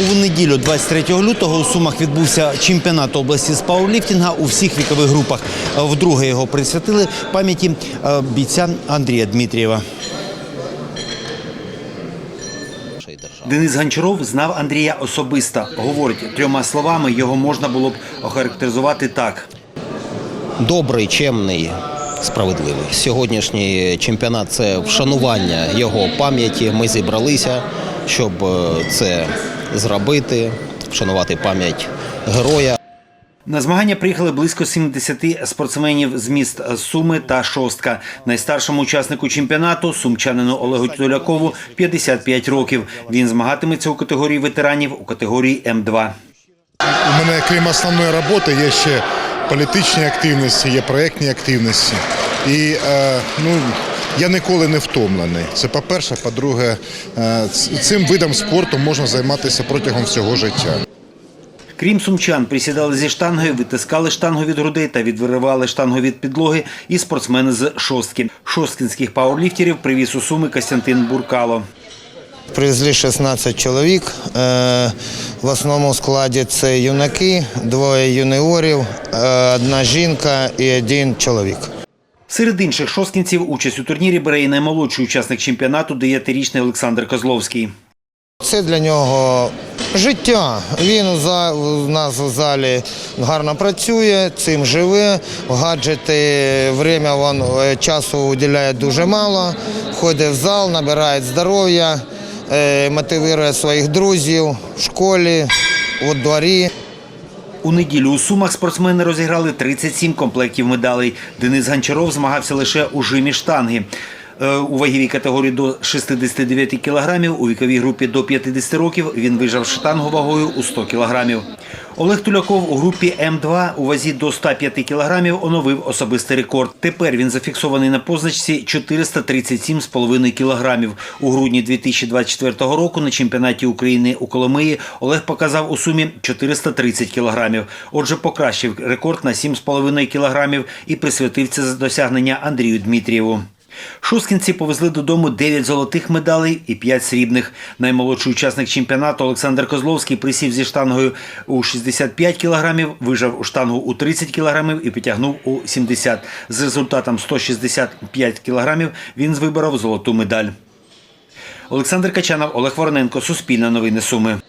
У неділю, 23 лютого, у Сумах відбувся чемпіонат області з пауерліфтинга у всіх вікових групах. Вдруге його присвятили пам'яті е, бійця Андрія Дмитрієва. Денис Гончаров знав Андрія особисто. Говорить, трьома словами його можна було б охарактеризувати так. добрий, чемний, справедливий. Сьогоднішній чемпіонат це вшанування його пам'яті. Ми зібралися, щоб е, це зробити, вшанувати пам'ять героя. На змагання приїхали близько 70 спортсменів з міст Суми та Шостка. Найстаршому учаснику чемпіонату сумчанину Олегу Тулякову 55 років. Він змагатиметься у категорії ветеранів у категорії М2. У мене, крім основної роботи, є ще політичні активності, є проєктні активності. І е, ну, я ніколи не втомлений. Це по-перше. По-друге, е, цим видом спорту можна займатися протягом всього життя. Крім сумчан, присідали зі штангою, витискали штангу від грудей та відвиривали штангу від підлоги і спортсмени з шостки. Шосткінських пауерліфтерів привіз у Суми Костянтин Буркало. Привезли 16 чоловік. Е, В основному складі це юнаки, двоє юніорів, е, одна жінка і один чоловік. Серед інших шосткінців участь у турнірі бере і наймолодший учасник чемпіонату, дев'ятирічний Олександр Козловський. Це для нього життя. Він у, нас у залі гарно працює, цим живе. Гаджети, время він е, часу уділяє дуже мало. Ходить в зал, набирає здоров'я, е, мотивує своїх друзів в школі, у дворі. У неділю у Сумах спортсмени розіграли 37 комплектів медалей. Денис Гончаров змагався лише у жимі штанги. Е, У ваговій категорії до 69 кілограмів, у віковій групі до 50 років він вижав штангу вагою у 100 кілограмів. Олег Туляков у групі М2 у вазі до 105 кілограмів оновив особистий рекорд. Тепер він зафіксований на позначці 437,5 кілограмів. У грудні 2024 року на чемпіонаті України у Коломиї Олег показав у сумі 430 кілограмів. Отже, покращив рекорд на 7,5 кілограмів і присвятив це досягнення Андрію Дмитрієву. Шосткінці повезли додому 9 золотих медалей і 5 срібних. Наймолодший учасник чемпіонату Олександр Козловський присів зі штангою у 65 кілограмів, вижав у штангу у 30 кілограмів і потягнув у 70. З результатом 165 кілограмів він виборов золоту медаль. Олександр Качанов, Олег Вороненко, Суспільне новини Суми.